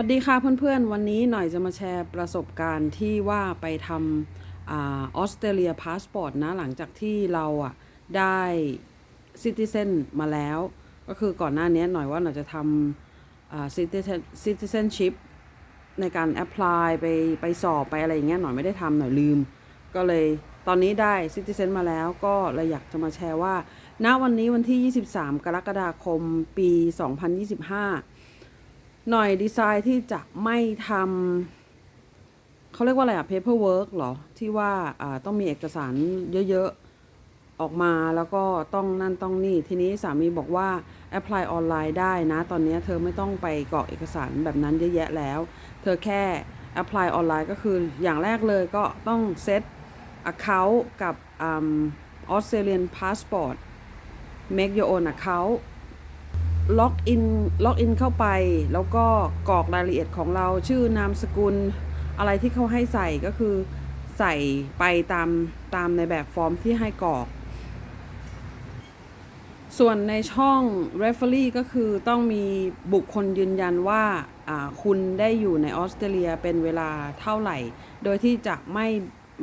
วัสดีค่ะเพื่อนๆ วันนี้หน่อยจะมาแชร์ประสบการณ์ที่ว่าไปทำอออสเตรเลียพาสปอร์ตนะ หลังจากที่เราอะได้ซิติเซนมาแล้ว ก็คือก่อนหน้านี้หน่อยว่าหน่อยจะทำซิติเซนซิติเซนชิพในการแอพพลายไปไปสอบไปอะไรอย่างเงี้ยหน่อยไม่ได้ทำหน่อยลืม ก็เลยตอนนี้ได้ซิติเซนมาแล้วก็เลยอยากจะมาแชร์ว่า ณวันนี้วันที่ 23 กรกฎาคมปี 2025 หน่อยดีไซน์ที่จะไม่ทำเขาเรียกว่าอะไรอะ paperwork เหรอ ที่ว่าต้องมีเอกสารเยอะ ๆ ออกมาแล้วก็ต้องนั่นต้องนี่ ทีนี้สามีบอกว่า apply ออนไลน์ได้นะ ตอนนี้เธอไม่ต้องไปกรอกเอกสารแบบนั้นเยอะแยะแล้ว เธอแค่ apply ออนไลน์ก็คืออย่างแรกเลยก็ต้องเซต account กับอืม Australian passport make your own account ล็อกอินล็อกอินเข้าไป แล้วก็กรอกรายละเอียดของเราชื่อนามสกุล อะไรที่เขาให้ใส่ก็คือใส่ไปตามตามในแบบฟอร์มที่ให้กรอก ส่วนในช่อง referee ก็คือต้องมีบุคคลยืนยันว่าคุณได้อยู่ในออสเตรเลียเป็นเวลาเท่าไหร่ โดยที่จะไม่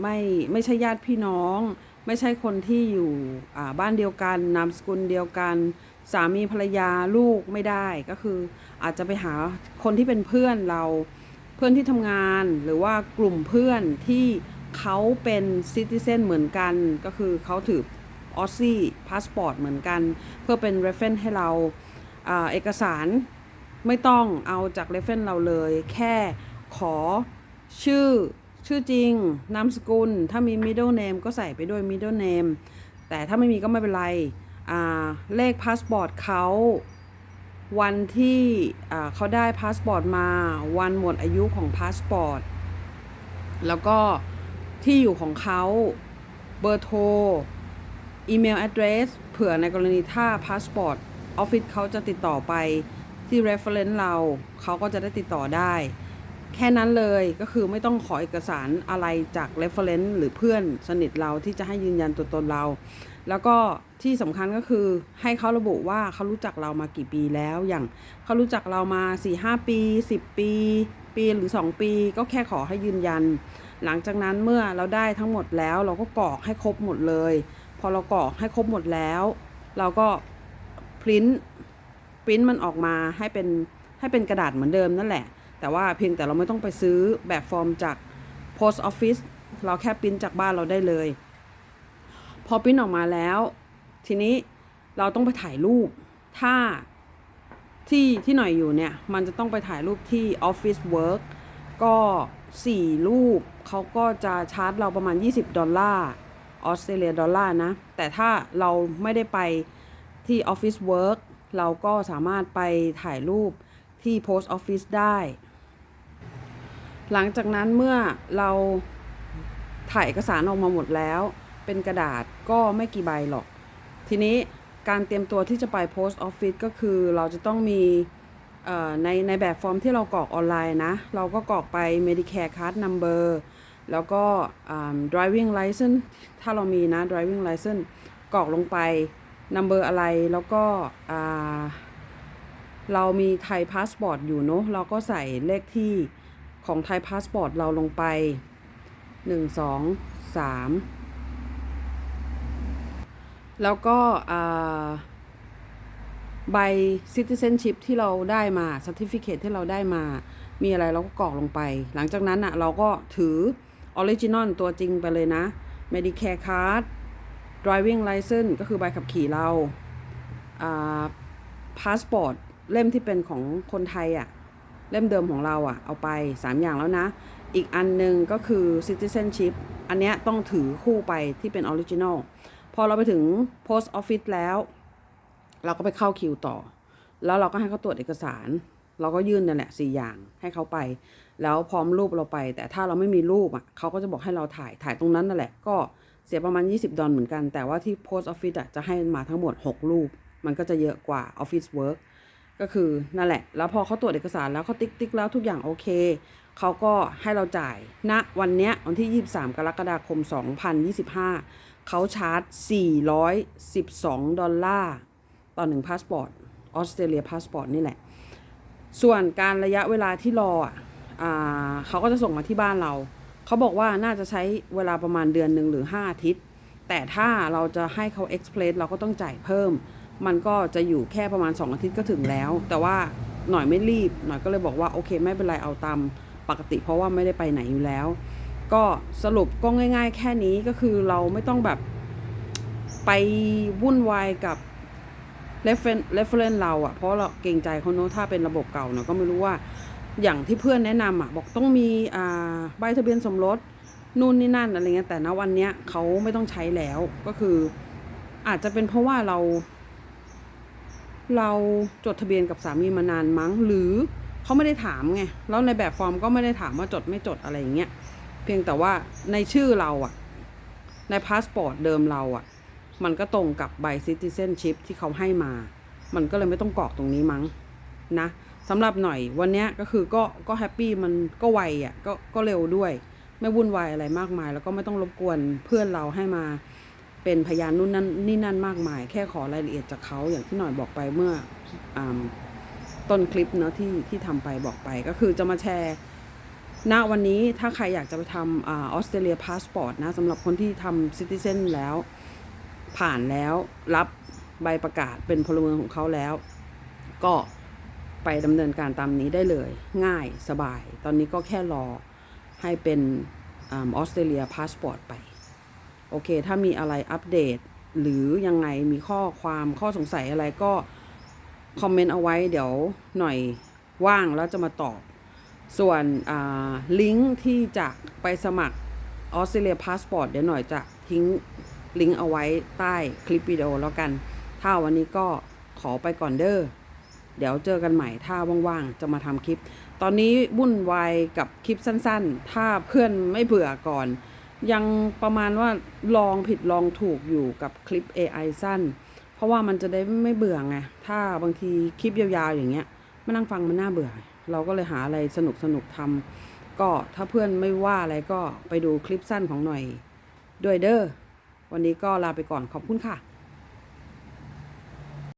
ไม่ไม่ใช่ญาติพี่น้อง ไม่ใช่คนที่อยู่บ้านเดียวกันนามสกุลเดียวกัน สามีภรรยาลูกไม่ได้ก็คือ อาจจะไปหาคนที่เป็นเพื่อนเราเพื่อนที่ทำงานหรือว่ากลุ่มเพื่อนที่เขาเป็นซิติเซนเหมือนกัน ก็คือเขาถือออสซี่พาสปอร์ตเหมือนกัน เพื่อเป็น reference ให้เราเอกสารไม่ต้องเอาจาก reference เราเลย แค่ขอชื่อชื่อจริง นามสกุล ถ้ามี middle name ก็ใส่ไปด้วย middle name แต่ถ้าไม่มีก็ไม่เป็นไร เลขพาสปอร์ตเขาวันที่เขาได้พาสปอร์ตมา วันหมดอายุของพาสปอร์ตแล้วก็ที่อยู่ของเขาเบอร์โทรอีเมล address เผื่อในกรณีถ้าพาสปอร์ตออฟฟิศเขาจะติดต่อไปที่ reference เราเขาก็จะได้ติดต่อได้ แค่นั้นเลยก็คือไม่ต้องขอเอกสารอะไรจาก reference หรือเพื่อนสนิทเราที่จะให้ยืนยันตัวตนเรา แล้วก็ที่สำคัญก็คือให้เขาระบุว่าเขารู้จักเรามากี่ปีแล้ว อย่างเขารู้จักเรามา 4-5 ปี 10 ปี ปีหรือ 2 ปี ก็แค่ขอให้ยืนยัน หลังจากนั้นเมื่อเราได้ทั้งหมดแล้ว เราก็กรอกให้ครบหมดเลย พอเรากรอกให้ครบหมดแล้ว เราก็พิมพ์พิมพ์มันออกมาให้เป็นให้เป็นกระดาษเหมือนเดิมนั่นแหละ แต่ว่าเพียงแต่เราไม่ต้องไปซื้อแบบฟอร์มจาก post office เราแค่พิมพ์จากบ้านเราได้เลย พอพิมพ์ออกมาแล้ว ทีนี้เราต้องไปถ่ายรูป ถ้าที่ที่หน่อยอยู่เนี่ย มันจะต้องไปถ่ายรูปที่ Office Work ก็ 4 รูปเขาก็จะชาร์จเราประมาณ 20 ดอลลาร์ออสเตรเลียดอลลาร์นะ แต่ถ้าเราไม่ได้ไปที่ Office Work เราก็สามารถไปถ่ายรูปที่ Post Office ได้ หลังจากนั้นเมื่อเราถ่ายเอกสารออกมาหมดแล้ว เป็นกระดาษก็ไม่กี่ใบหรอก ทีนี้การเตรียมตัวที่จะไป Post Office ก็คือเราจะต้องมีในในแบบฟอร์มที่เรากรอกออนไลน์นะ เราก็กรอกไป Medicare Card Number แล้วก็ driving license ถ้าเรามีนะ driving license กรอกลงไป number อะไรแล้วก็เรามีไทยพาสปอร์ตอยู่เนอะเราก็ใส่เลขที่ ของไทยพาสปอร์ตเราลงไป 1 2 3 แล้วก็ใบ citizenship ที่เราได้มา certificate ที่เราได้มา มีอะไรเราก็กรอกลงไป หลังจากนั้นอะเราก็ถือ original ตัวจริงไปเลยนะ Medicare card driving license ก็คือใบขับขี่เราอ่า passport เล่มที่เป็นของคนไทยอะ เล่มเดิมของเราอะ เอาไป 3 อย่างแล้วนะ อีกอันหนึ่งก็คือ citizenship อันเนี้ยต้องถือคู่ไปที่เป็น original พอเราไปถึง post office แล้ว เราก็ไปเข้าคิวต่อ แล้วเราก็ให้เขาตรวจเอกสาร เราก็ยื่นนั่นแหละสี่อย่างให้เขาไป แล้วพร้อมรูปเราไป แต่ถ้าเราไม่มีรูปอะเขาก็จะบอกให้เราถ่ายถ่ายตรงนั้นนั่นแหละ ก็เสียประมาณ 20 ดอลเหมือนกัน แต่ว่าที่ post office อะจะให้มาทั้งหมด 6 รูป มันก็จะเยอะกว่า office work ก็คือนั่นแหละ แล้วพอเขาตรวจเอกสารแล้วเขาติ๊กติ๊กแล้วทุกอย่างโอเค เขาก็ให้เราจ่ายณนะวันเนี้ยวันที่ 23 กรกฎาคม 2025 เขาชาร์จ 412 ดอลลาร์ ต่อหนึ่งพาสปอร์ต ออสเตรเลียพาสปอร์ตนี่แหละ ส่วนการระยะเวลาที่รออะอ่าเขาก็จะส่งมาที่บ้านเรา เขาบอกว่าน่าจะใช้เวลาประมาณเดือนหนึ่งหรือ 5 อาทิตย์ แต่ถ้าเราจะให้เขา express เราก็ต้องจ่ายเพิ่ม มันก็จะอยู่แค่ประมาณ 2 อาทิตย์ก็ถึงแล้ว แต่ว่าหน่อยไม่รีบ หน่อยก็เลยบอกว่าโอเค ไม่เป็นไรเอาตามปกติเพราะว่าไม่ได้ไปไหนอยู่แล้ว ก็สรุปก็ง่าย ๆ แค่นี้ก็คือเราไม่ต้องแบบไปวุ่นวายกับ reference reference เราอะเพราะเราเกรงใจเขาเนอะถ้าเป็นระบบเก่าเนอะก็ไม่รู้ว่าอย่างที่เพื่อนแนะนำอะบอกต้องมีอ่าใบทะเบียนสมรสนู่นนี่นั่นอะไรเงี้ยแต่ณวันเนี้ยเขาไม่ต้องใช้แล้วก็คือ อาจจะเป็นเพราะว่าเรา เราจดทะเบียนกับสามีมานานมั้ง หรือเขาไม่ได้ถามไงแล้วในแบบฟอร์มก็ไม่ได้ถามว่าจดไม่จดอะไรอย่างเงี้ยเพียงแต่ว่าในชื่อเราอะในพาสปอร์ตเดิมเราอะมันก็ตรงกับใบซิติเซนชิพที่เขาให้มา มันก็เลยไม่ต้องกรอกตรงนี้มั้งนะสำหรับหน่อยวันเนี้ยก็คือก็ก็แฮปปี้มันก็ไวอะ่ะก็ก็เร็วด้วย ไม่วุ่นวายอะไรมากมาย แล้วก็ไม่ต้องรบกวนเพื่อนเราให้มา เป็นพยานนู่นนั่นนี่นั่นมากมาย แค่ขอรายละเอียดจากเขาอย่างที่หน่อยบอกไปเมื่ออต้นคลิปเนาะที่ที่ทำไปบอกไปก็คือจะมาแชร์ณวันนี้ถ้าใครอยากจะไปทำออสเตรเลียพาสปอร์ตนะสำหรับคนที่ทำซิติเซนแล้ว ผ่านแล้วรับใบประกาศเป็นพลเมืองของเขาแล้ว ก็ไปดำเนินการตามนี้ได้เลย ง่ายสบาย ตอนนี้ก็แค่รอให้เป็นออสเตรเลียพาสปอร์ตไป โอเค ถ้ามีอะไรอัปเดต หรือยังไงมีข้อความข้อสงสัยอะไรก็ คอมเมนต์เอาไว้เดี๋ยวหน่อยว่างแล้วจะมาตอบ ส่วนลิงก์ที่จะไปสมัครออสเตรเลียพาสปอร์ตเดี๋ยวหน่อยจะทิ้งลิงก์เอาไว้ใต้คลิปวิดีโอแล้วกัน ถ้าวันนี้ก็ขอไปก่อนเด้อ เดี๋ยวเจอกันใหม่ถ้าว่างๆ จะมาทำคลิป ตอนนี้วุ่นวายกับคลิปสั้นๆ ถ้าเพื่อนไม่เบื่อก่อน ยังประมาณว่าลองผิดลองถูกอยู่กับคลิป AI สั้น เพราะว่ามันจะได้ไม่เบื่อไง ถ้าบางทีคลิปยาวๆอย่างเงี้ยมานั่งฟังมันน่าเบื่อ เราก็เลยหาอะไรสนุกๆทำก็ถ้าเพื่อนไม่ว่าอะไรก็ไปดูคลิปสั้นของหน่อยด้วยเด้อวันนี้ก็ลาไปก่อนขอบคุณค่ะ